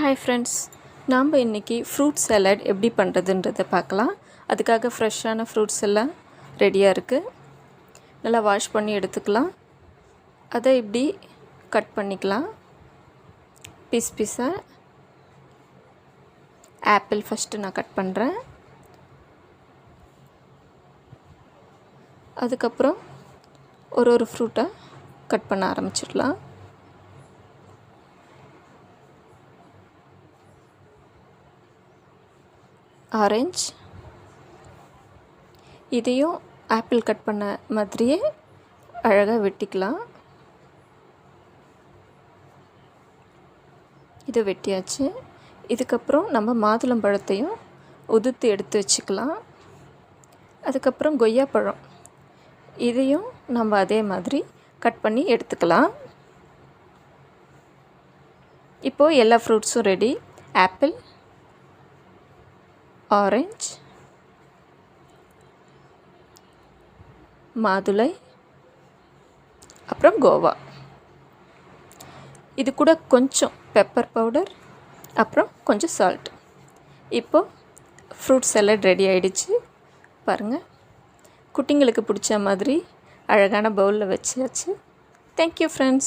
Hi friends நாம் இன்றைக்கி fruit salad எப்படி பண்ணுறதுன்றதை பார்க்கலாம். அதுக்காக ஃப்ரெஷ்ஷான ஃப்ரூட்ஸ் எல்லாம் ரெடியாக இருக்குது நல்லா வாஷ் பண்ணி எடுத்துக்கலாம். அதை இப்படி கட் பண்ணிக்கலாம். பீஸ் பீஸாக ஆப்பிள் ஃபஸ்ட்டு நான் கட் பண்ணுறேன் அதுக்கப்புறம் ஒரு ஒரு ஃப்ரூட்டாக கட் பண்ண ஆரம்பிச்சிடலாம். ஆரஞ்ச். இதையும் ஆப்பிள் கட் பண்ண மாதிரியே அழகாக வெட்டிக்கலாம். இது வெட்டியாச்சு. இதுக்கப்புறம் நம்ம மாதுளம்பழத்தையும் உதுத்து எடுத்து வச்சுக்கலாம். அதுக்கப்புறம் கொய்யாப்பழம் இதையும் நம்ம அதே மாதிரி கட் பண்ணி எடுத்துக்கலாம். இப்போது எல்லா ஃப்ரூட்ஸும் ரெடி. ஆப்பிள் ஆரஞ்ச் மாதுளை அப்புறம் கோவா. இது கூட கொஞ்சம் பெப்பர் பவுடர் அப்புறம் கொஞ்சம் சால்ட் இப்போது ஃப்ரூட் சலாட் ரெடி ஆகிடுச்சு பாருங்கள் குட்டிங்களுக்கு பிடிச்ச மாதிரி அழகான பவுலில் வச்சாச்சு. Thank you friends